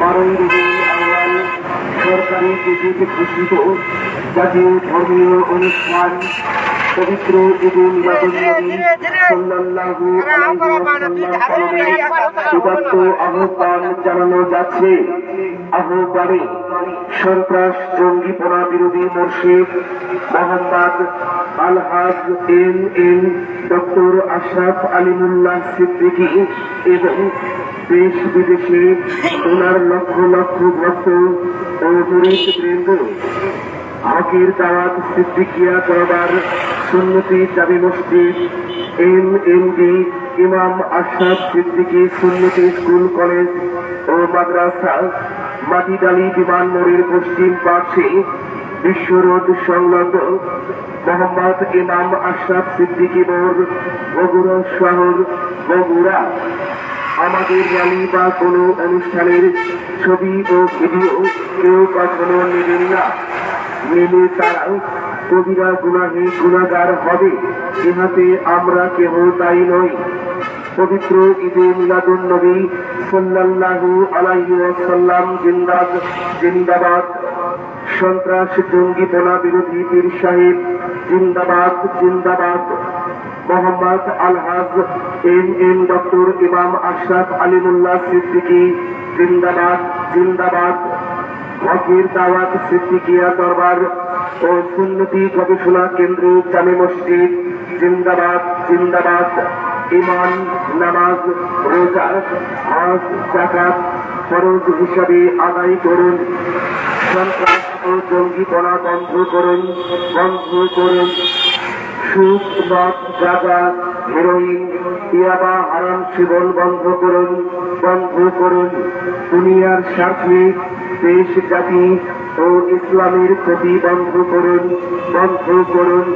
বারোই রবিউল আউয়াল সরকারি গেজেটে ঘোষিত জাতীয় ধর্মীয় অনুষ্ঠান পবিত্র ঈদুল নবী সাল্লাল্লাহু আলাইহি উদাত্ত আহ্বান জানানো যাচ্ছে। আহ্বানে সন্ত্রাস জঙ্গিপনা বিরোধী Murshid Mohammad Alhaj M M doctor Ashraf Alimullah Siddiqui এবং দেশ বিদেশে ওনার লক্ষ লক্ষ ভক্ত ও মুরিদ বৃন্দ হকের দাওয়াত সিদ্দিকিয়া দরবার সুন্নতি, জামি মসজিদ, এম এম ডি, ইমাম আশরাফ সিদ্দিকী সুন্নতি স্কুল, কলেজ ও মাদ্রাসা। মাটিডালি বিমান মোড়ের পশ্চিম পাশে বিশ্ব রোড সংলগ্ন মোহাম্মদ ইমাম আশরাফ সিদ্দিকী মোড়, বগুড়া শহর, বগুড়া। আমাদের র্যালি বা কোনো অনুষ্ঠানের ছবি ও ভিডিও কেউ কখনো নেবেন না। নিলে তারা কবিরা গুনাহে গুণাগার হবে। ইহাতে আমরা কেহ তাই নই। পবিত্র ঈদে মিলাদুন নবী সাল্লাল্লাহু আলাইহি ওয়াসাল্লাম জিন্দাবাদ জিন্দাবাদ। সন্ত্রাস, জঙ্গিপনা বিরোধী পীর সাহেব, জিন্দাবাদ জিন্দাবাদ। Mohammad Alhaj M M doctor Imam Ashraf Alimullah Siddiqui, জিন্দাবাদ জিন্দাবাদ। হকের দাওয়াত সিদ্দিকিয়া দরবার ও সুন্নতি গবেষণা কেন্দ্র জামে মসজিদ, জিন্দাবাদ জিন্দাবাদ ইমান নামাজ, রোজা, হজ জাকাত ফরজ হিসাবে আদায় করুন। সন্ত্রাস ও জঙ্গিপনা বন্ধ করুন বন্ধ করুন। সুখ, মদ গাঁজা হেরোইন ইয়াবা হারাম সেবন বন্ধ করুন বন্ধ করুন। দুনিয়ার স্বার্থে দেশ জাতি ও ইসলামের ক্ষতি বন্ধ করুন বন্ধ করুন।